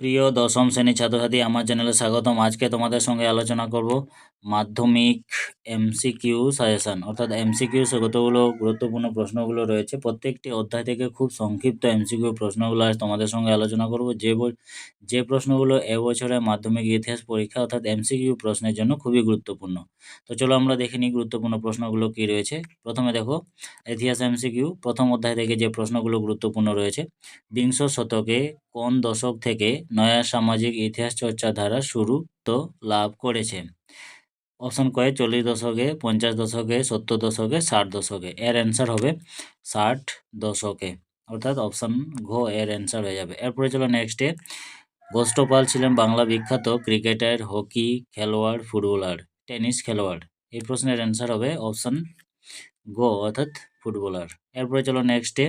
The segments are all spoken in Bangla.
প্রিয় দশম শ্রেণির ছাত্রছাত্রী আমার চ্যানেলে স্বাগতম। আজকে তোমাদের সঙ্গে আলোচনা করব মাধ্যমিক এমসিকিউ সাজেশন। অর্থাৎ এমসিকিউ কতগুলো গুরুত্বপূর্ণ প্রশ্নগুলো রয়েছে, প্রত্যেকটি অধ্যায় থেকে খুব সংক্ষিপ্ত এমসিকিউ প্রশ্নগুলো আজ তোমাদের সঙ্গে আলোচনা করব। যে যে প্রশ্নগুলো এবছরে মাধ্যমিক ইতিহাস পরীক্ষা অর্থাৎ এমসিকিউ প্রশ্নের জন্য খুবই গুরুত্বপূর্ণ। তো চলো আমরা দেখে নিই গুরুত্বপূর্ণ প্রশ্নগুলো কি রয়েছে। প্রথমে দেখো, ইতিহাস এমসিকিউ, প্রথম অধ্যায় থেকে যে প্রশ্নগুলো গুরুত্বপূর্ণ রয়েছে, বিংশ শতকে কোন দশক থেকে নয়া সামাজিক ইতিহাস চর্চা ধারা শুরু তো লাভ করেছে? অপশন কয়ে চল্লিশ দশকে, পঞ্চাশ দশকে, সত্তর দশকে, ষাট দশকে, এর অ্যান্সার হবে ষাট দশকে। অর্থাৎ অপশন ঘ এর অ্যান্সার হয়ে যাবে। এরপরে চলো নেক্সটে গোষ্ঠপাল ছিলেন বাংলা বিখ্যাত ক্রিকেটার, হকি, খেলোয়াড়, ফুটবলার, টেনিস খেলোয়াড়। এই প্রশ্নের অ্যান্সার হবে অপশন গো অর্থাৎ ফুটবলার। এরপরে চলো নেক্সটে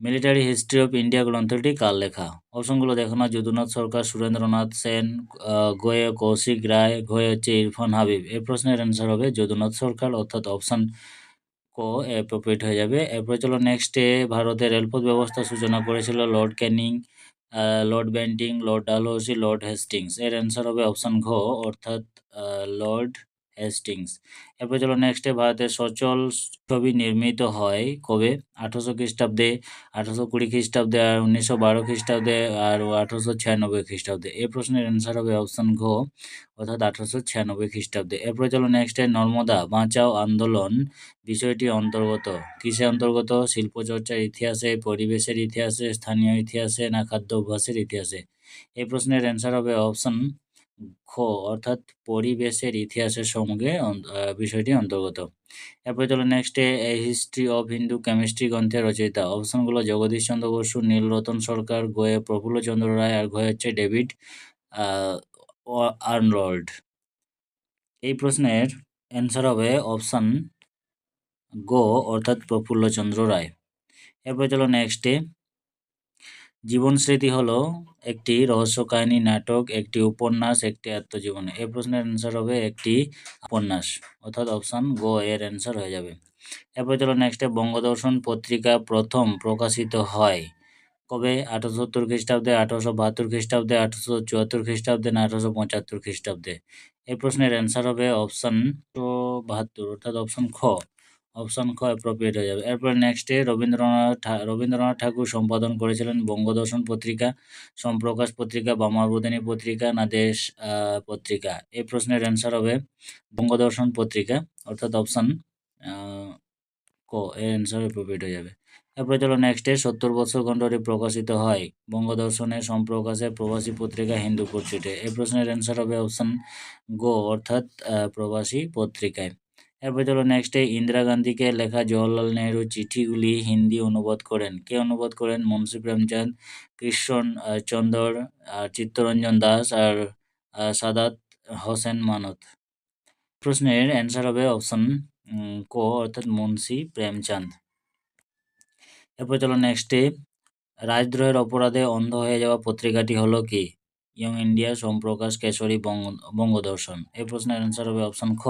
মিলিটারি হিস্ট্রি অফ ইন্ডিয়া গ্রন্থটি কার লেখা? অপশনগুলো দেখো না। যদুনাথ সরকার, সুরেন্দ্রনাথ সেন গোয়ে, কৌশিক রায়, গোয়ে হচ্ছে ইরফান হাবিব। এই প্রশ্নের অ্যান্সার হবে যদুনাথ সরকার, অর্থাৎ অপশান কো অ্যাপ্রোপ্রিয়েট হয়ে যাবে। এরপরে চলো নেক্সটে ভারতের রেলপথ ব্যবস্থা সূচনা করেছিল lord Canning lord Bentinck lord Dalhousie lord Hastings এর অ্যান্সার হবে অপশান ঘ, অর্থাৎ লর্ড হেস্টিংস এরপর চলো নেক্সটে ভারতের সচল ছবি নির্মিত হয় কবে? আঠারোশো খ্রিস্টাব্দে, আঠারোশো কুড়ি খ্রিস্টাব্দে, আর উনিশশো বারো খ্রিস্টাব্দে, আর আঠারোশো ছিয়ানব্বই খ্রিস্টাব্দে। এই প্রশ্নের অ্যান্সার হবে অপশান ঘ, অর্থাৎ আঠারোশো ছিয়ানব্বই খ্রিস্টাব্দে। এরপরে চলো নেক্সটে নর্মদা, বাঁচাও আন্দোলন, বিষয়টি অন্তর্গত। কিসে অন্তর্গত? শিল্পচর্চার ইতিহাসে, পরিবেশের ইতিহাসে, স্থানীয় ইতিহাসে, না খাদ্য অভ্যাসের ইতিহাসে? এই প্রশ্নের অ্যান্সার হবে অপশান খ, অর্থাৎ পরিবেশের ইতিহাসের সঙ্গে বিষয়টি অন্তর্গত। এরপরে চলো নেক্সটে হিস্ট্রি অফ হিন্দু কেমিস্ট্রি গ্রন্থের রচয়িতা অপশনগুলো জগদীশ চন্দ্র বসু নীলরতন সরকার, গোয়ে প্রফুল্লচন্দ্র রায়, আর গোয়ে হচ্ছে ডেভিড আর্নল্ড। এই প্রশ্নের অ্যান্সার হবে অপশান গো, অর্থাৎ প্রফুল্লচন্দ্র রায়। এরপরে চলো নেক্সটে জীবন স্মৃতি হলো একটি রহস্য কাহিনী নাটক, একটি উপন্যাস, একটি আত্মজীবনী। এই প্রশ্নের অ্যান্সার হবে একটি উপন্যাস, অর্থাৎ অপশান গো এর অ্যান্সার হয়ে যাবে। এরপর চলো নেক্সটে বঙ্গদর্শন পত্রিকা প্রথম প্রকাশিত হয় কবে? আঠারোশো সত্তর খ্রিস্টাব্দে, আঠারোশো বাহাত্তর খ্রিস্টাব্দে, আঠারোশো চুয়াত্তর খ্রিস্টাব্দে না আঠারোশো পঁচাত্তর খ্রিস্টাব্দে? এই প্রশ্নের অ্যান্সার হবে অপশান বাহাত্তর, অর্থাৎ অপশান খ অপশন খ অ্যাপ্রোপ্রিয়েট হয়ে যাবে। এরপর নেক্সটে রবীন্দ্রনাথ রবীন্দ্রনাথ ঠাকুর সম্পাদন করেছিলেন বঙ্গদর্শন পত্রিকা, সম্প্রকাশ পত্রিকা বামাবোধিনী পত্রিকা না দেশ পত্রিকা। এই প্রশ্নের অ্যান্সার হবে বঙ্গদর্শন পত্রিকা, অর্থাৎ অপশান ক, এর অ্যান্সার অ্যাপ্রোপ্রিয়েট হয়ে যাবে। এরপরে চলো নেক্সটে সত্তর বছর খণ্ডটি প্রকাশিত হয় বঙ্গদর্শনের সম্প্রকাশে প্রবাসী পত্রিকা হিন্দু পত্রিকায়। এই প্রশ্নের অ্যান্সার হবে অপশান গো, অর্থাৎ প্রবাসী পত্রিকায়। এরপর চলো নেক্সটে ইন্দিরা গান্ধীকে লেখা জওয়াহরলাল নেহরু চিঠিগুলি হিন্দি অনুবাদ করেন। কে অনুবাদ করেন? মুন্সী প্রেমচাঁদ, কৃষ্ণ চন্দর, আর চিত্তরঞ্জন দাস, আর সাদাত হোসেন মানত প্রশ্নের অ্যান্সার হবে অপশন কো, অর্থাৎ মুন্সী প্রেমচাঁদ। এরপর চলো নেক্সটে রাজদ্রোহের অপরাধে অন্ধ হয়ে যাওয়া পত্রিকাটি হলো কি? ইয়ং ইন্ডিয়া সোমপ্রকাশ কেশরী বঙ্গ বঙ্গদর্শন এই প্রশ্নের অ্যান্সার হবে অপশন খ,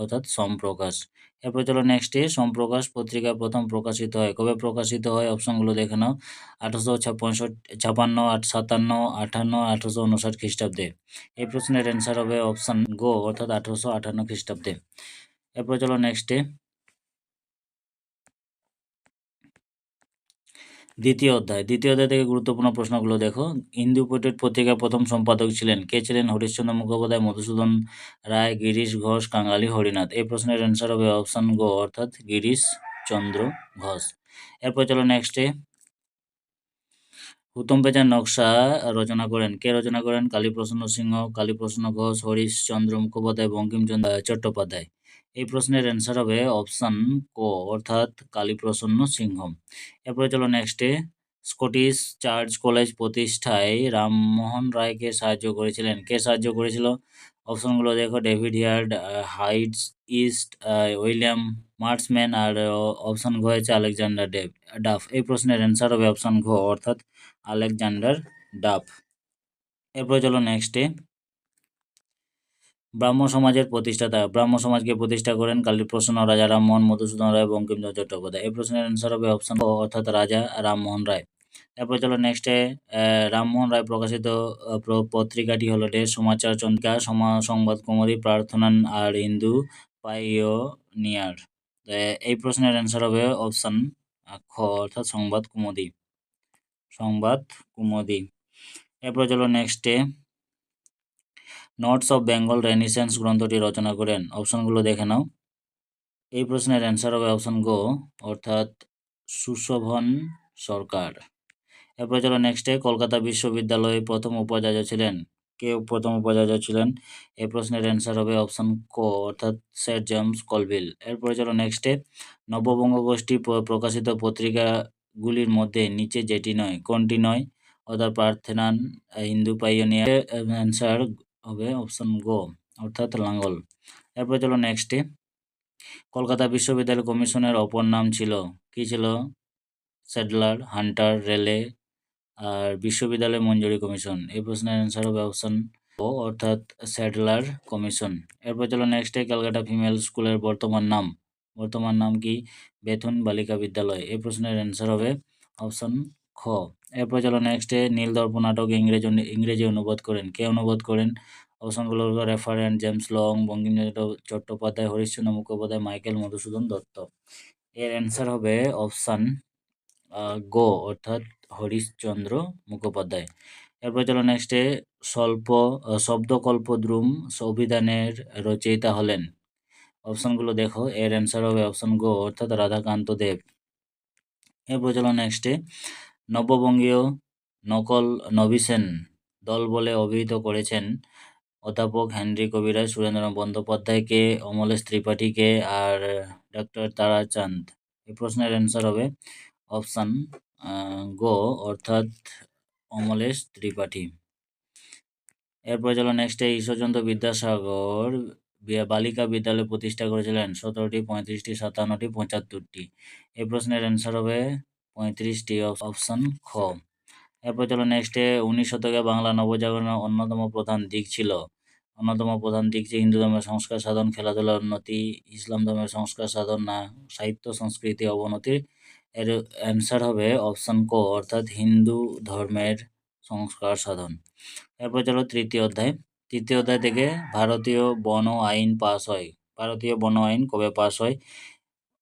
অর্থাৎ সোমপ্রকাশ এরপর চলো নেক্সটে সোমপ্রকাশ পত্রিকা প্রথম প্রকাশিত হয়। কবে প্রকাশিত হয়? অপশনগুলো দেখে নাও। আঠারোশো পঁয়ষট্টি ছাপান্ন আট সাতান্ন আটান্ন আঠারোশো উনষাট খ্রিস্টাব্দে। এই প্রশ্নের অ্যান্সার হবে অপশান গো, অর্থাৎ আঠারোশো আটান্ন খ্রিস্টাব্দে। এরপর চলো নেক্সটে দ্বিতীয় অধ্যায়। দ্বিতীয় অধ্যায় থেকে গুরুত্বপূর্ণ প্রশ্নগুলো দেখো। হিন্দু পোর্ট্রেট পত্রিকার প্রথম সম্পাদক ছিলেন। কে ছিলেন? হরিশ্চন্দ্র মুখোপাধ্যায়, মধুসূদন রায়, গিরিশ ঘোষ কাঙ্গালি হরিনাথ। এই প্রশ্নের অ্যান্সার হবে অপশান গো অর্থাৎ গিরিশ চন্দ্র ঘোষ। এরপর চলো নেক্সটে হুতম পেঁচার নকশা রচনা করেন। কে রচনা করেন? কালীপ্রসন্ন সিংহ, কালীপ্রসন্ন ঘোষ, হরিশচন্দ্র মুখোপাধ্যায়, বঙ্কিমচন্দ্র চট্টোপাধ্যায়। এই প্রশ্নের অ্যান্সার হবে অপশান কো, অর্থাৎ কালীপ্রসন্ন সিংহ এরপরে চলো নেক্সটে স্কটিশ চার্চ কলেজ প্রতিষ্ঠায় রামমোহন রায়কে সাহায্য করেছিলেন। কে সাহায্য করেছিল? অপশনগুলো দেখো David Hare Hyde East William Marshman আর অপশন ঘ হয়েছে আলেকজান্ডার ডেভ ডাফ এই প্রশ্নের অ্যান্সার হবে অপশন ঘ অর্থাৎ আলেকজান্ডার ডাফ এরপরে চলো নেক্সটে ব্রাহ্ম সমাজের প্রতিষ্ঠাতা। ব্রাহ্ম সমাজকে প্রতিষ্ঠা করেন কালীপ্রসন্ন রাজা রামমোহন মধুসূদন রায় বঙ্কিমচন্দ্র চট্টোপাধ্যায়। এই প্রশ্নের অ্যান্সার হবে অপশন অর্থাৎ রাজা রামমোহন রায়। এরপর চলো নেক্সটে রামমোহন রায় প্রকাশিত প্র- পত্রিকাটি হলো ডে সমাচার, চন্দ্রিকা সংবাদ কুমারী প্রার্থনা আর হিন্দু, পাইওনিয়ার। এই প্রশ্নের অ্যান্সার হবে অপশন খ, অর্থাৎ সংবাদ কুমুদি। সংবাদ কুমুদি। এরপর চলো নেক্সটে নোটস অফ বেঙ্গল রেনিসেন্স গ্রন্থটি রচনা করেন। অপশনগুলো দেখে নাও। এই প্রশ্নের অ্যান্সার হবে অপশন গো অর্থাৎ সুশোভন সরকার। এরপর চলো নেক্সটে কলকাতা বিশ্ববিদ্যালয়ে প্রথম উপাচার্য ছিলেন। কে প্রথম উপাচার্য ছিলেন? এই প্রশ্নের অ্যান্সার হবে অপশন ক, অর্থাৎ স্যার জেমস কলভিল এরপরে চলো নেক্সটে নববঙ্গ গোষ্ঠী প্র- প্রকাশিত পত্রিকাগুলির মধ্যে নিচে যেটি নয়, কোনটি নয়? অর্থাৎ প্রার্থনান হিন্দু পাইওনিয়ার অ্যান্সার হবে অপশন গো, অর্থাৎ লাঙ্গল। এরপর চলো নেক্সটে কলকাতা বিশ্ববিদ্যালয় কমিশনের অপর নাম ছিল, কি ছিল? স্যাডলার হান্টার রেলে আর বিশ্ববিদ্যালয় মঞ্জুরি কমিশন। এই প্রশ্নের অ্যান্সার হবে অপশন ও অর্থাৎ স্যাডলার কমিশন। এরপর চলো নেক্সটে ক্যালকাটা ফিমেল স্কুলের বর্তমান নাম। বর্তমান নাম কি? বেথুন বালিকা বিদ্যালয়। এই প্রশ্নের অ্যান্সার হবে অপশন খ। এরপর চলো নেক্সটে নীল দর্প নাটক ইংরেজি ইংরেজি অনুবাদ করেন। কে অনুবাদ করেন? অপশনগুলো হলো reverend James Long Bankimchandra Chattopadhyay Harishchandra Mukhopadhyay Michael Madhusudan Dutt. এর অ্যান্সার হবে অপশান গো অর্থাৎ হরিশচন্দ্র মুখোপাধ্যায়। এরপর চলো নেক্সটে স্বল্প আহ, শব্দকল্পদ্রুম অভিধানের রচয়িতা হলেন। অপশনগুলো দেখো এর অ্যান্সার হবে অপশন গো অর্থাৎ রাধাকান্ত দেব। এরপর চলো নেক্সটে নববঙ্গীয় নকল নবিসেন দল বলে অভিহিত করেছেন অধ্যাপক হেনরি কবিরাজ, সুরেন্দ্রনাথ বন্দ্যোপাধ্যায়কে, অমলেশ ত্রিপাঠীকে আর ডক্টর তারাচাঁদ। এই প্রশ্নের অ্যান্সার হবে অপশান গো, অর্থাৎ অমলেশ ত্রিপাঠী। এরপর চলো নেক্সটে ঈশ্বরচন্দ্র বিদ্যাসাগর বালিকা বিদ্যালয় প্রতিষ্ঠা করেছিলেন, সতেরোটি, পঁয়ত্রিশটি, সাতান্নটি, পঁচাত্তরটি। এই প্রশ্নের অ্যান্সার হবে পঁয়ত্রিশটি অপশান খ। এরপর চলো নেক্সটে উনিশ শতকে বাংলা নবজাগরণের অন্যতম প্রধান দিক ছিল। অন্যতম প্রধান দিক যে হিন্দু ধর্মের সংস্কার সাধন, খেলাধুলার উন্নতি, ইসলাম ধর্মের সংস্কার সাধন না, সাহিত্য, সংস্কৃতি, অবনতি, এর অ্যান্সার হবে অপশান ক, অর্থাৎ হিন্দু ধর্মের সংস্কার সাধন। এরপর চলো তৃতীয় অধ্যায়। তৃতীয় অধ্যায় থেকে ভারতীয় বন আইন পাস হয়। ভারতীয় বন আইন কবে পাস হয়?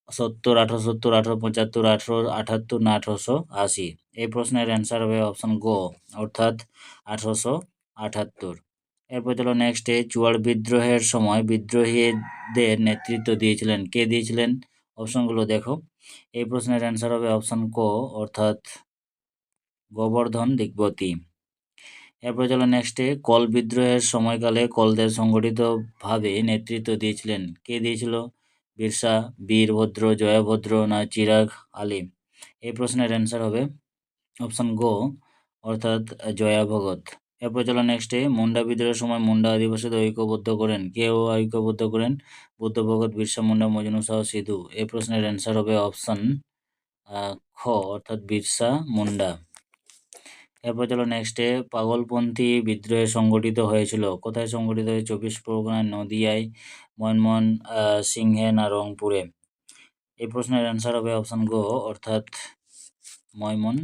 সত্তর, আঠারো সত্তর, আঠারো, পঁচাত্তর, আঠারো, আঠাত্তর, না, আঠারোশো, আশি। এই প্রশ্নের অ্যান্সার হবে অপশন গো অর্থাৎ আঠারোশো আঠাত্তর। এরপর চলো নেক্সটে চুয়াড় বিদ্রোহের সময় বিদ্রোহীদের নেতৃত্ব দিয়েছিলেন। কে দিয়েছিলেন? অপশনগুলো দেখো। এই প্রশ্নের অ্যান্সার হবে অপশন ক অর্থাৎ গোবর্ধন দিগ্বতী। এরপর চলো নেক্সটে কল বিদ্রোহের সময়কালে কলদের সংগঠিতভাবে নেতৃত্ব দিয়েছিলেন। কে দিয়েছিল? বিরসা বীরভদ্র জয়াভদ্র না চিরাগ আলী এই প্রশ্নের অ্যান্সার হবে অপশান গো অর্থাৎ জয়া ভগত। এরপর চলো নেক্সটে মুন্ডা বিদ্রোহের সময় মুন্ডা আদিবাসীদের ঐক্যবদ্ধ করেন। কেউ ঐক্যবদ্ধ করেন? বুদ্ধ ভগত, বিরসা মুন্ডা, মজনু শাহ, সিধু। এই প্রশ্নের অ্যান্সার হবে অপশান খ, অর্থাৎ বিরসা মুন্ডা। এরপর চলো নেক্সটে পাগলপন্থী বিদ্রোহে সংগঠিত হয়েছিল। কোথায় সংগঠিত হয়েছে? চব্বিশ পরগনায় নদিয়ায় মনমোহন সিংহে না রংপুরে? এই প্রশ্নের অ্যান্সার হবে অপশন গো অর্থাৎ ময়মন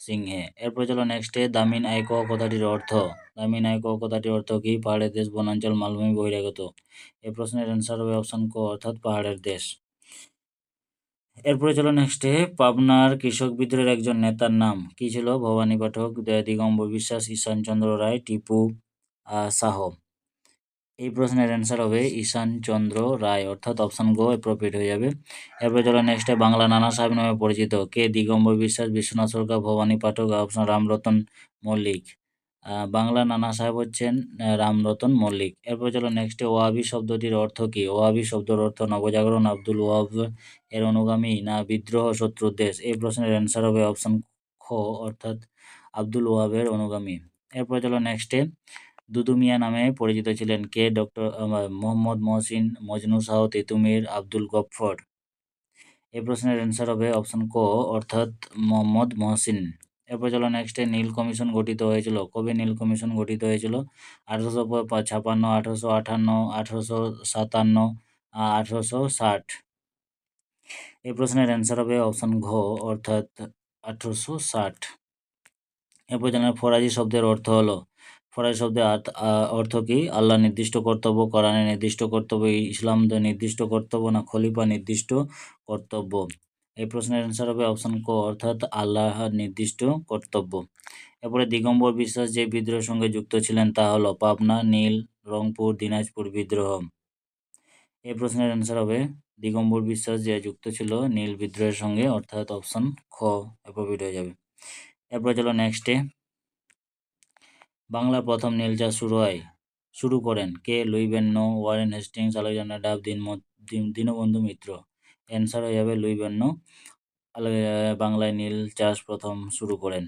সিংহে এরপর চলো নেক্সটে দামিন আয়ক কথাটির অর্থ। দামিন আয়ক কথাটির অর্থ কি? পাহাড়ের দেশ, বনাঞ্চল, মালভূমি, বহিরাগত। এই প্রশ্নের অ্যান্সার হবে অপশন ক অর্থাৎ পাহাড়ের দেশ। এরপরে চলো নেক্সটে পাবনার কৃষক বিদ্রোহের একজন নেতার নাম। কি ছিল? ভবানী পাঠক দিগম্বর বিশ্বাস ঈশানচন্দ্র রায়, টিপু শাহ এই প্রশ্নের অ্যান্সার হবে ঈশানচন্দ্র রায়, অর্থাৎ অপশান গো অ্যাপ্রোপ্রিয়েট হয়ে যাবে। এরপরে চলো নেক্সটে বাংলা নানা সাহেব নামে পরিচিত। কে? দিগম্বর বিশ্বাস, বিশ্বনাথ সরকার, ভবানী পাঠক, অপশন রামরতন মল্লিক। বাংলা নানা সাহেব হচ্ছেন রামরতন মল্লিক। এরপর চলো নেক্সটে ওয়াবি শব্দটির অর্থ কি? ওয়াবি শব্দের অর্থ নবজাগরণ, আব্দুল ওয়াব এর অনুগামী না বিদ্রোহ শত্রুর দেশ? এই প্রশ্নের অ্যান্সার হবে অপশন খ, অর্থাৎ আব্দুল ওয়াবের অনুগামী। এরপর চলো নেক্সটে দুদু মিয়া নামে পরিচিত ছিলেন কে? ডক্টর মোহাম্মদ মহসিন, মজনু শাহ তেতুমির, আব্দুল গফর। এই প্রশ্নের অ্যান্সার হবে অপশন ক, অর্থাৎ মোহাম্মদ মহসিন। এরপর চলো নেক্সটে নীল কমিশন গঠিত হয়েছিল। কবে নীল কমিশন গঠিত হয়েছিল? আঠারোশো ছাপান্ন আঠারোশো আটান্ন আঠারোশো সাতান্ন আঠারোশো ষাট। এই প্রশ্নের অ্যান্সার হবে অপশন ঘ, অর্থাৎ আঠারোশো ষাট। এরপর জানেন ফরাজি শব্দের অর্থ হলো ফরাজি শব্দের অর্থ কি? আল্লাহ নির্দিষ্ট কর্তব্য কোরআনে নির্দিষ্ট কর্তব্য ইসলাম নির্দিষ্ট কর্তব্য না খলিফা নির্দিষ্ট কর্তব্য? এই প্রশ্নের অ্যান্সার হবে অপশন ক, অর্থাৎ আল্লাহ নির্দিষ্ট কর্তব্য। এরপরে দিগম্বর বিশ্বাস যে বিদ্রোহের সঙ্গে যুক্ত ছিলেন, তা হলো পাবনা, নীল, রংপুর, দিনাজপুর বিদ্রোহ। এই প্রশ্নের অ্যান্সার হবে দিগম্বর বিশ্বাস যে যুক্ত ছিল নীল বিদ্রোহের সঙ্গে, অর্থাৎ অপশন খ, এরপর হয়ে যাবে। এরপর চলো নেক্সটে বাংলার প্রথম নীল চাষ শুরু হয়। শুরু করেন কে? লুই বেন্ন, ওয়ারেন হেস্টিংস, আলেকজান্ডার ডাব দিন, দীনবন্ধু মিত্র। অ্যান্সার হয়ে যাবে লুই বেন্ন বাংলায় নীল চাষ প্রথম শুরু করেন।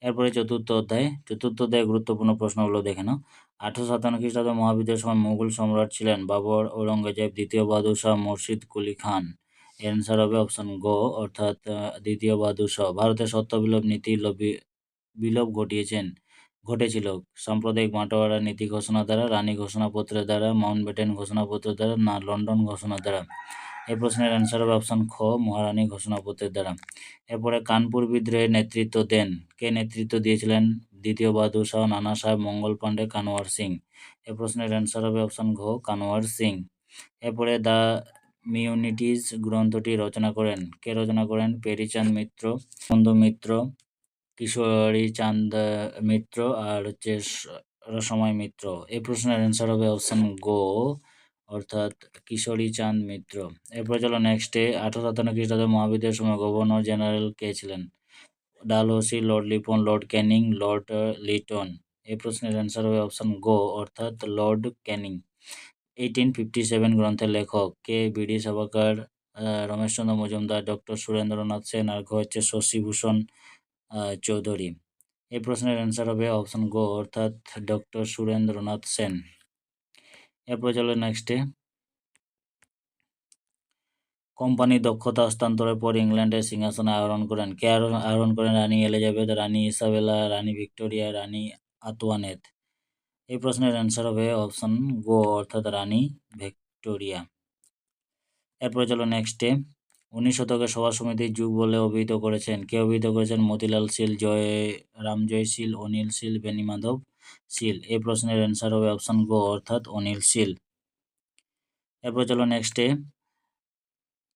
এরপরে চতুর্থ অধ্যায়। চতুর্থ অধ্যায়ে গুরুত্বপূর্ণ প্রশ্নগুলো দেখে নাও। আঠারোশো সাতান্ন খ্রিস্টাব্দে মহাবিদ্রোহের সময় মুঘল সম্রাট ছিলেন বাবর ঔরঙ্গজেব দ্বিতীয় বাহাদুর শাহ মুর্শিদ কুলি খান। অ্যান্সার হবে অপশন গ অর্থাৎ দ্বিতীয় বাহাদুর শাহ। ভারতের সত্য বিলোপ নীতি লোপি- বিলোপ ঘটিয়েছেন, ঘটেছিল। সাম্প্রদায়িক বাঁটোয়ারা নীতি ঘোষণা দ্বারা, রানী ঘোষণাপত্রের দ্বারা, মাউন্টব্যাটেন ঘোষণাপত্রের দ্বারা, না, লন্ডন ঘোষণা দ্বারা। এই প্রশ্নের অ্যান্সার হবে অপশন খ, মহারানী ঘোষণাপত্রের দ্বারা। এরপরে কানপুর বিদ্রোহের নেতৃত্ব দেন। কে নেতৃত্ব দিয়েছিলেন? দ্বিতীয় বাহাদুর শাহ, নানা সাহেব, মঙ্গল পাণ্ডে, কানোয়ার সিং। এই প্রশ্নের অ্যান্সার হবে অপশন ঘ, কানোয়ার সিং। এরপরে দ্য মিউনিটিজ গ্রন্থটি রচনা করেন। কে রচনা করেন? পেরিচাঁদ মিত্র বন্ধু মিত্র, কিশোরী চাঁদ মিত্র আর হচ্ছে রসময় মিত্র। এই প্রশ্নের অ্যান্সার হবে অপশন গো অর্থাৎ কিশোরী চাঁদ মিত্র। এরপর চলো নেক্সটে আঠারো সাতান্ন খ্রিস্টাব্দে মহাবিদ্যালয়ের সময় গভর্নর জেনারেল কে ছিলেন? Dalhousie, lord Ripon, lord Canning, lord Lytton. এই প্রশ্নের অ্যান্সার হবে অপশন গো অর্থাৎ lord Canning. Eighteen fifty seven গ্রন্থের লেখক কে বিডি সভাকার রমেশচন্দ্র মজুমদার ডক্টর সুরেন্দ্রনাথ সেন আর হচ্ছে শশীভূষণ চৌধুরী। এই প্রশ্নের অ্যান্সার হবে অপশন গো অর্থাৎ ডক্টর সুরেন্দ্রনাথ সেন। এরপর চলো নেক্সটে কোম্পানির দক্ষতা হস্তান্তরের পর ইংল্যান্ডের সিংহাসনে আরোহণ করেন। কে আরোহণ করেন? রানী এলিজাবেথ, রানী ইসাবেলা, রানী ভিক্টোরিয়া, রানী আতওয়ানেত এই প্রশ্নের অ্যান্সার হবে অপশন গো অর্থাৎ রানী ভিক্টোরিয়া। এরপরে চলো নেক্সটে উনিশ শতকের সভা সমিতির যুগ বলে অভিহিত করেছেন। কে অভিহিত করেছেন? মতিলাল শীল, জয়, রামজয় শীল, অনিল শীল বেনিমাধব শীল। এই প্রশ্নের অ্যান্সার হবে অপশন গো অর্থাৎ অনিল শীল। এরপর চলো নেক্সটে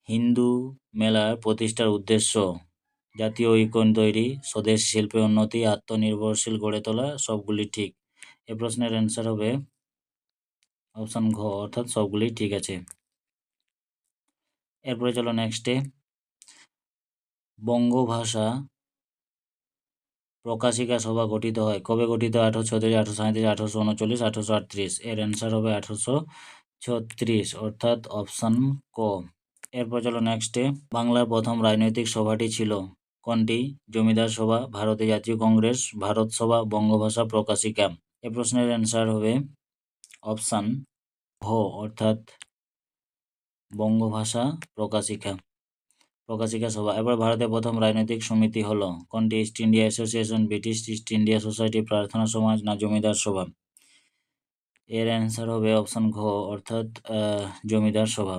হিন্দু মেলার প্রতিষ্ঠার উদ্দেশ্য। জাতীয় ঐক্য তৈরি, স্বদেশ শিল্পে উন্নতি, আত্মনির্ভরশীল গড়ে তোলা, সবগুলি ঠিক। এই প্রশ্নের অ্যান্সার হবে অপশন ঘ, অর্থাৎ সবগুলি ঠিক আছে। এরপরে চলো নেক্সটে বঙ্গভাষা প্রকাশিকা সভা গঠিত হয়। কবে গঠিত? আঠারোশো ছত্রিশ আঠারোশো সাঁত্রিশ আঠারোশো উনচল্লিশ, আঠারোশো আটত্রিশ। এর অ্যান্সার হবে আঠারোশো ছত্রিশ, অর্থাৎ অপশান ক। এরপর চলো নেক্সটে বাংলার প্রথম রাজনৈতিক সভাটি ছিল কোনটি? জমিদার সভা, ভারতীয় জাতীয় কংগ্রেস, ভারত সভা, বঙ্গভাষা প্রকাশিকা। এ প্রশ্নের অ্যান্সার হবে অপশান হ, অর্থাৎ বঙ্গভাষা প্রকাশিকা। প্রকাশিকা সভা। এবার ভারতের প্রথম রাজনৈতিক সমিতি হলো কোনটি? East India association British East India society Prarthana Samaj না জমিদার সভা? এর অ্যান্সার হবে অপশন ঘ অর্থাৎ জমিদার সভা।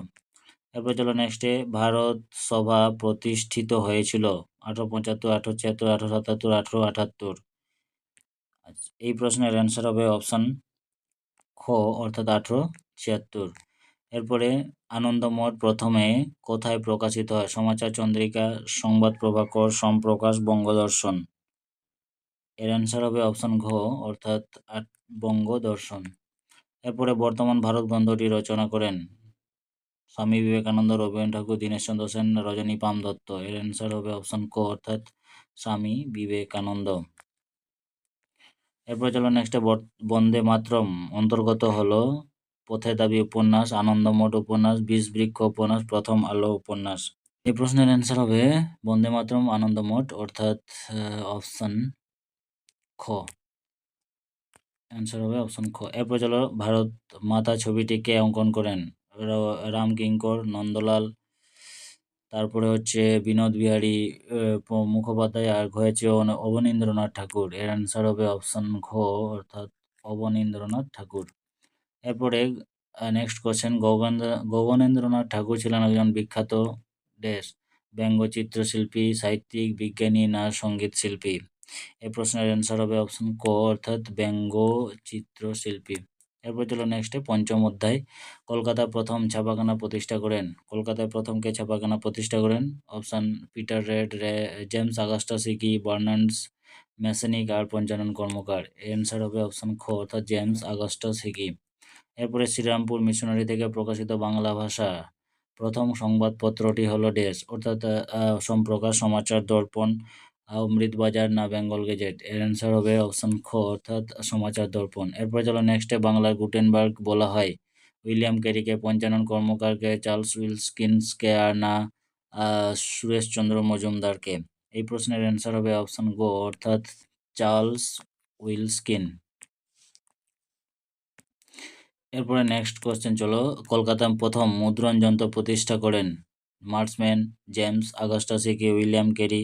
এরপর চলো নেক্সটে ভারত সভা প্রতিষ্ঠিত হয়েছিল আঠারো পঁচাত্তর আঠারো ছিয়াত্তর আঠারো সাতাত্তর আঠারো আটাত্তর। আচ্ছা, এই প্রশ্নের অ্যান্সার হবে অপশন খ অর্থাৎ আঠারো ছিয়াত্তর। এরপরে আনন্দমঠ প্রথমে কোথায় প্রকাশিত হয়? সমাচার চন্দ্রিকা, সংবাদ প্রভাকর, সম্প্রকাশ, বঙ্গদর্শন। এর অ্যান্সার হবে অপশন ঘ, অর্থাৎ আট, বঙ্গদর্শন। এরপরে বর্তমান ভারত গ্রন্থটি রচনা করেন স্বামী বিবেকানন্দ রবীন্দ্র ঠাকুর দীনেশচন্দ্র সেন, রজনী পাম দত্ত। এর অ্যান্সার হবে অপশন ক, অর্থাৎ স্বামী বিবেকানন্দ। এরপর চলো নেক্সটে বন্দে মাতরম। অন্তর্গত হলো পথের দাবি উপন্যাস, আনন্দমঠ উপন্যাস বিষ বৃক্ষ উপন্যাস, প্রথম আলো উপন্যাস। এই প্রশ্নের অ্যান্সার হবে বন্দে মাতরম আনন্দমঠ, অর্থাৎ অপশন খ। অ্যান্সার হবে অপশন খ। এরপর চলো ভারত মাতা ছবিটি কে অঙ্কন করেন। রাম কিঙ্কর, নন্দলাল, তারপরে হচ্ছে বিনোদ বিহারী মুখোপাধ্যায় আর হয়েছে অবনীন্দ্রনাথ ঠাকুর। এর অ্যান্সার হবে অপশন খ, অর্থাৎ অবনীন্দ্রনাথ ঠাকুর। এরপরে নেক্সট কোশ্চেন গগনেন্দ্র গগনেন্দ্রনাথ ঠাকুর ছিলেন একজন বিখ্যাত দেশ, ব্যঙ্গচিত্রশিল্পী, সাহিত্যিক, বিজ্ঞানী না সংগীত শিল্পী এই প্রশ্নের অ্যান্সার হবে অপশন ক, অর্থাৎ ব্যঙ্গ চিত্রশিল্পী এরপর চলো নেক্সটে পঞ্চম অধ্যায় কলকাতা প্রথম ছাপাখানা প্রতিষ্ঠা করেন। কলকাতায় প্রথম কে ছাপাখানা প্রতিষ্ঠা করেন? অপশান পিটার রেড রে জেমস আগাস্টা সিকি বার্নান্ডস মেসানিক আর পঞ্চানন কর্মকার। অ্যান্সার হবে অপশান খ, অর্থাৎ জেমস আগস্টাস হিকি এরপরে শ্রীরামপুর মিশনারি থেকে প্রকাশিত বাংলা ভাষা। প্রথম সংবাদপত্রটি হলো ডেস, অর্থাৎ সম্প্রকাশ সমাচার দর্পণ অমৃতবাজার না বেঙ্গল গেজেট। এর অ্যান্সার হবে অপশন খ, অর্থাৎ সমাচার দর্পণ। এরপর চলো নেক্সটে বাংলার গুটেনবার্গ বলা হয়। উইলিয়াম ক্যারিকে পঞ্চানন কর্মকারকে, চার্লস উইলস্কিন্সকে আর না সুরেশচন্দ্র মজুমদারকে। এই প্রশ্নের অ্যান্সার হবে অপশন গো, অর্থাৎ চার্লস উইলস্কিন। এরপরে নেক্সট কোশ্চেন চলো। কলকাতা প্রথম মুদ্রণ যন্ত্র প্রতিষ্ঠা করেন Marshman James Augustus Hicky William Carey,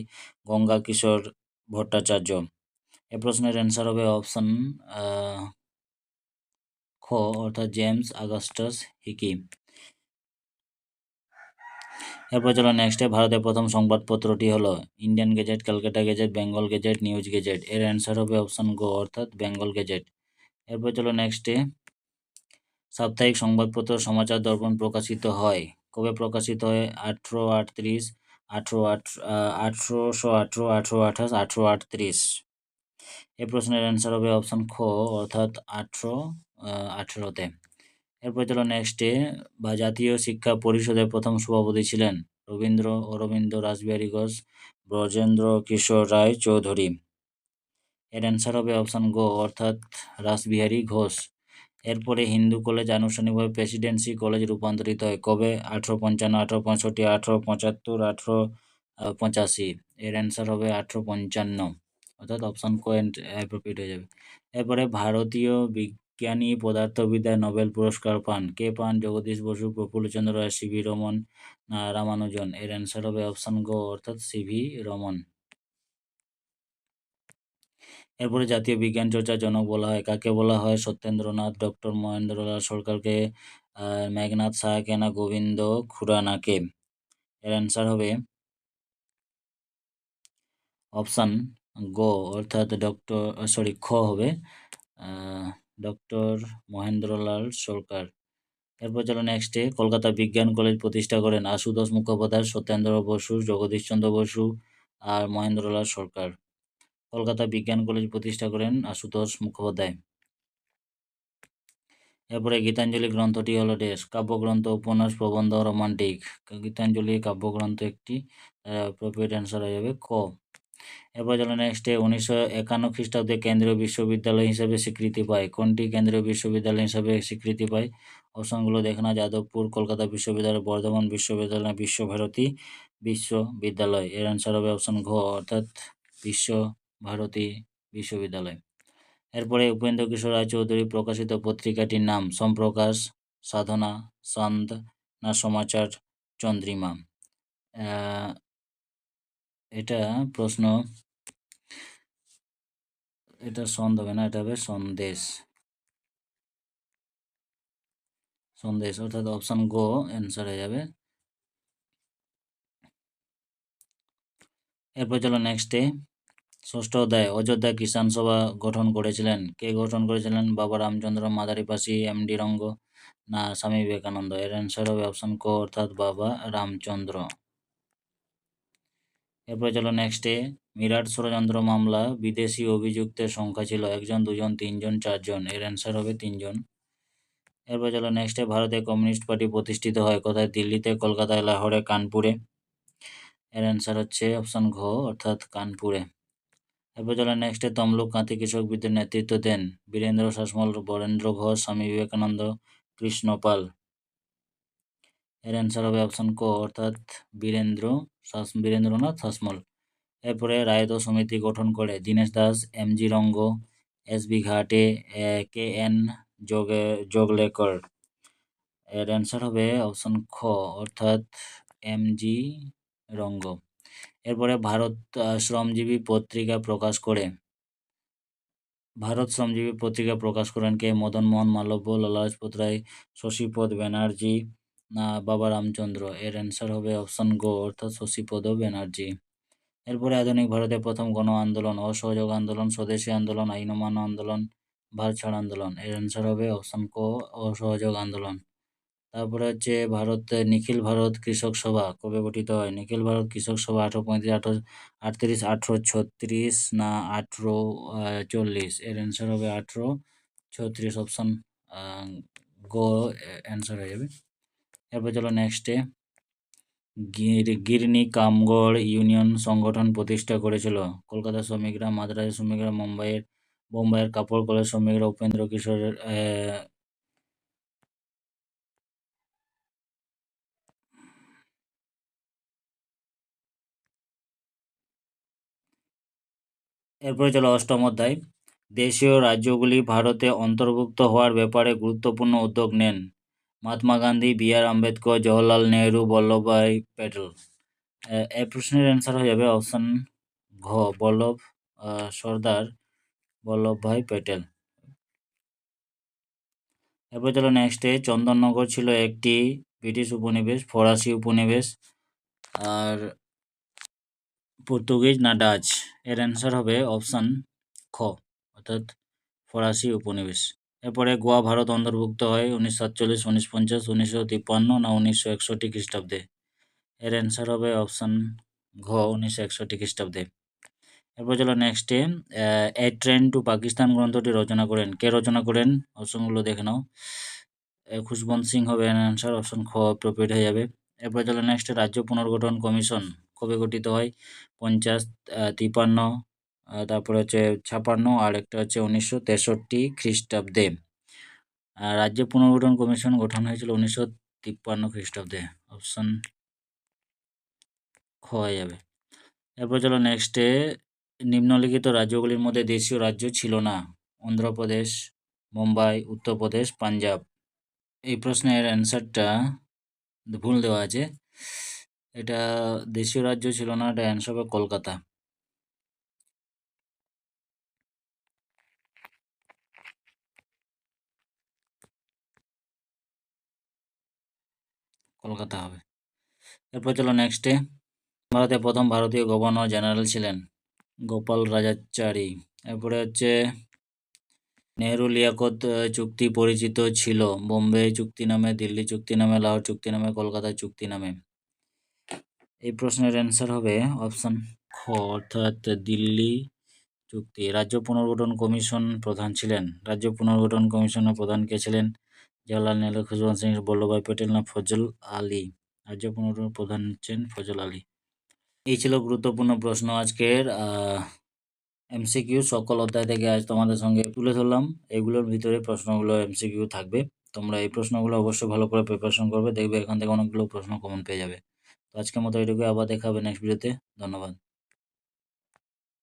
Ganga Kishore Bhattacharya. এ প্রশ্নের অ্যান্সার হবে অপশন খ, অর্থাৎ জেমস আগস্টাস হিকি এরপর চলো নেক্সটে ভারতের প্রথম সংবাদপত্রটি হলো Indian gazette Calcutta gazette Bengal gazette news gazette এর অ্যান্সার হবে অপশন গো, অর্থাৎ বেঙ্গল গেজেট এরপর চলো নেক্সটে সাপ্তাহিক সংবাদপত্র সমাচার দর্পণ প্রকাশিত হয়। কবে প্রকাশিত হয়? আঠেরো আটত্রিশ, আঠেরো আট আঠেরোশো আঠেরো আঠেরো আঠাশ, আঠেরো আটত্রিশ। এই প্রশ্নের অ্যান্সার হবে অপশন খ, অর্থাৎ আঠেরো আঠেরোতে। এরপর চলো নেক্সটে বা জাতীয় শিক্ষা পরিষদের প্রথম সভাপতি ছিলেন রবীন্দ্র অরবিন্দ রাসবিহারী ঘোষ, ব্রজেন্দ্র কিশোর রায় চৌধুরী। এর অ্যান্সার হবে অপশন গো, অর্থাৎ রাসবিহারী ঘোষ। এরপরে হিন্দু কলেজ আনুষ্ঠানিকভাবে প্রেসিডেন্সি কলেজ রূপান্তরিত হয়। কবে? আঠেরো পঞ্চান্ন, আঠেরো পঁয়ষট্টি, আঠেরো পঁচাত্তর, আঠেরো পঁচাশি। এর অ্যান্সার হবে আঠেরো পঞ্চান্ন। অর্থাৎ অপশান কো অ্যাপ্রোপ্রিয়েট হয়ে যাবে। এরপরে ভারতীয় বিজ্ঞানী পদার্থবিদ্যায় নোবেল পুরস্কার পান। কে পান? Jagadish Basu Prafullachandra Ray C V Raman Ramanujan. এর অ্যান্সার হবে অপশান গো, অর্থাৎ সিভি রমন। এরপরে জাতীয় বিজ্ঞান চর্চার জনক বলা হয়, কাকে বলা হয়? সত্যেন্দ্রনাথ, ডক্টর মহেন্দ্রলাল সরকারকে মেঘনাথ সাহাকে না গোবিন্দ খুরানাকে এর অ্যান্সার হবে অপশান গো, অর্থাৎ ডক্টর সরি খ হবে ডক্টর মহেন্দ্রলাল সরকার। এরপর চলো নেক্সটে কলকাতা বিজ্ঞান কলেজ প্রতিষ্ঠা করেন আশুতোষ মুখোপাধ্যায়, সত্যেন্দ্র বসু জগদীশচন্দ্র বসু আর মহেন্দ্রলাল সরকার। কলকাতা বিজ্ঞান কলেজ প্রতিষ্ঠা করেন আশুতোষ মুখোপাধ্যায়। এরপরে গীতাঞ্জলি গ্রন্থটি হলো ডেস কাব্যগ্রন্থ, উপন্যাস, প্রবন্ধ, রোমান্টিক। গীতাঞ্জলি কাব্যগ্রন্থ একটি অ্যাপ্রোপ্রিয়েট অ্যান্সার হয়ে যাবে ক। এরপর চলো নেক্সটে উনিশশো একান্ন খ্রিস্টাব্দে কেন্দ্রীয় বিশ্ববিদ্যালয় হিসেবে স্বীকৃতি পায়। কোনটি কেন্দ্রীয় বিশ্ববিদ্যালয় হিসেবে স্বীকৃতি পায়? অপশনগুলো দেখে না যাদবপুর, কলকাতা বিশ্ববিদ্যালয়, বর্ধমান বিশ্ববিদ্যালয় বিশ্বভারতী বিশ্ববিদ্যালয়? এর অ্যান্সার হবে অপশন ঘ, অর্থাৎ বিশ্ব ভারতী বিশ্ববিদ্যালয়। এরপরে উপেন্দ্র কিশোর রায়চৌধুরী প্রকাশিত পত্রিকাটির নাম সম্প্রকাশ, সাধনা সন্দ না সমাচার, চন্দ্রিমা। এটা প্রশ্ন, এটা সন্দ হবে না, এটা হবে সন্দেশ। সন্দেশ, অর্থাৎ অপশন গো অ্যান্সার হয়ে যাবে। এরপর চলো নেক্সটে ষষ্ঠ অধ্যায়, অযোধ্যা কিষাণ সভা গঠন করেছিলেন। কে গঠন করেছিলেন? বাবা রামচন্দ্র মাদারিপাশি এম ডি রঙ্গ, না স্বামী বিবেকানন্দ। এর অ্যান্সার হবে অপশন ক, অর্থাৎ বাবা রামচন্দ্র। এরপরে চলো নেক্সটে মিরাট ষড়যন্ত্র মামলা, বিদেশি অভিযুক্তের সংখ্যা ছিল একজন, দুজন, তিনজন, চারজন। এর অ্যান্সার হবে তিনজন। এরপর চলো নেক্সটে ভারতে কমিউনিস্ট পার্টি প্রতিষ্ঠিত হয় কোথায়? দিল্লিতে, কলকাতায়, লাহোরে, কানপুরে। এর অ্যান্সার হচ্ছে অপশন ঘ, অর্থাৎ কানপুরে। এরপর চলো নেক্সটে তমলুক কাঁতি কৃষক বিদ্যুৎ নেতৃত্ব দেন। বীরেন্দ্র শাসমল, বরেন্দ্র ঘোষ, স্বামী বিবেকানন্দ, কৃষ্ণপাল। এর অ্যান্সার হবে অপশন ক, অর্থাৎ বীরেন্দ্র বীরেন্দ্রনাথ শাসমল। এরপরে রায়ত সমিতি গঠন করে দীনেশ দাস, এম জি রঙ্গ, এস বি ঘাটে কে এন যোগে যোগলেকর। এর অ্যান্সার হবে অপশন খ, অর্থাৎ এম জি রঙ্গ। এরপরে ভারত শ্রমজীবী পত্রিকা প্রকাশ করে। ভারত শ্রমজীবী পত্রিকা প্রকাশ করেন কে? মদন মোহন, মালব্য লালা রাজপত রায়, শশীপদ ব্যানার্জি না বাবা রামচন্দ্র। এর অ্যান্সার হবে অপশন গো অর্থাৎ শশীপদ ব্যানার্জি। এরপরে আধুনিক ভারতের প্রথম গণ আন্দোলন, অসহযোগ আন্দোলন, স্বদেশী আন্দোলন আইন অমান্য আন্দোলন, ভারত ছাড় আন্দোলন। এর অ্যান্সার হবে অপশন ক, অসহযোগ আন্দোলন। তারপরে হচ্ছে ভারত নিখিল ভারত কৃষক সভা কবে গঠিত হয়? নিখিল ভারত কৃষক সভা আঠারো পঁয়ত্রিশ, আঠারো, আটত্রিশ, আঠেরো ছত্রিশ না আঠেরো চল্লিশ? এর অ্যান্সার হবে আঠেরো ছত্রিশ অপশন গো অ্যান্সার হয়ে যাবে। এরপর চলো নেক্সটে গির, গিরনি কামগড় ইউনিয়ন সংগঠন প্রতিষ্ঠা করেছিল। কলকাতা শ্রমিকরা, মাদ্রাসের শ্রমিকরা, মুম্বাইয়ের বোম্বাইয়ের কাপড় কলের শ্রমিকরা, উপেন্দ্র কিশোরের এরপরে চলো অষ্টম অধ্যায়। দেশীয় রাজ্যগুলি ভারতে অন্তর্ভুক্ত হওয়ার ব্যাপারে গুরুত্বপূর্ণ উদ্যোগ নেন। Mahatma Gandhi, B R Ambedkar, Jawaharlal Nehru, Vallabhbhai Patel. এই প্রশ্নের অ্যান্সার হয়ে যাবে অপশান ঘ, বল্লভ সর্দার বল্লভভাই প্যাটেল। এরপর চলো নেক্সটে চন্দননগর ছিল একটি ব্রিটিশ উপনিবেশ, ফরাসি উপনিবেশ। আর পর্তুগিজ না ডাচ এর অ্যান্সার হবে অপশান খ, অর্থাৎ ফরাসি উপনিবেশ। এরপরে গোয়া, ভারত অন্তর্ভুক্ত হয় উনিশশো সাতচল্লিশ উনিশ পঞ্চাশ, উনিশশো তিপ্পান্ন না উনিশশো একষট্টি খ্রিস্টাব্দে? এর অ্যান্সার হবে অপশান ঘ, উনিশশো একষট্টি খ্রিস্টাব্দে। এরপর চলো নেক্সটে এ ট্রেন টু পাকিস্তান গ্রন্থটি রচনা করেন। কে রচনা করেন? অপশনগুলো দেখে নাও। খুশবন্ত সিং হবে অ্যান্সার অপশন খ প্রপিট হয়ে যাবে। এরপর চলো নেক্সট রাজ্য পুনর্গঠন কমিশন। কবে গঠিত হয়? পঞ্চাশ তিপান্ন তারপরে হচ্ছে ছাপান্ন, আর একটা হচ্ছে উনিশশো তেষট্টি খ্রিস্টাব্দে। রাজ্য পুনর্গঠন কমিশন গঠন হয়েছিল উনিশশো তিপ্পান্ন খ্রিস্টাব্দে। অপশন খ হয়ে যাবে। এরপর চলো নেক্সটে নিম্নলিখিত রাজ্যগুলির মধ্যে দেশীয় রাজ্য ছিল না। অন্ধ্রপ্রদেশ, মুম্বাই, উত্তরপ্রদেশ, পাঞ্জাব। এই প্রশ্নের অ্যান্সারটা ভুল দেওয়া আছে। এটা দেশীয় রাজ্য ছিল না, এটা অ্যান্সার হবে কলকাতা। কলকাতা হবে। এরপর চলো নেক্সটে ভারতের প্রথম ভারতীয় গভর্নর জেনারেল ছিলেন গোপাল রাজাচারী। এরপরে হচ্ছে নেহরু লিয়াকত চুক্তি পরিচিত ছিল। বোম্বে চুক্তি নামে, দিল্লি চুক্তি নামে, লাহোর চুক্তি নামে, কলকাতা চুক্তি নামে। এই প্রশ্নের অ্যান্সার হবে অপশান খ, অর্থাৎ দিল্লি চুক্তি। রাজ্য পুনর্গঠন কমিশন প্রধান ছিলেন। রাজ্য পুনর্গঠন কমিশনের প্রধান কে ছিলেন? জওয়াহরলাল নেহরু, খুশবন্ত সিং, বল্লভভাই প্যাটেল না ফজল আলী? রাজ্য পুনর্গঠন প্রধান হচ্ছেন ফজল আলী। এই ছিল গুরুত্বপূর্ণ প্রশ্ন আজকের। এমসিকিউ সকল অধ্যায় থেকে আজ তোমাদের সঙ্গে তুলে ধরলাম। এগুলোর ভিতরে প্রশ্নগুলো এমসিকিউ থাকবে। তোমরা এই প্রশ্নগুলো অবশ্যই ভালো করে প্রিপারেশন করবে। দেখবে এখান থেকে অনেকগুলো প্রশ্ন কমন পেয়ে যাবে। তো আজকের মতো এটুকু আবার দেখা হবে নেক্সট ভিডিওতে ধন্যবাদ।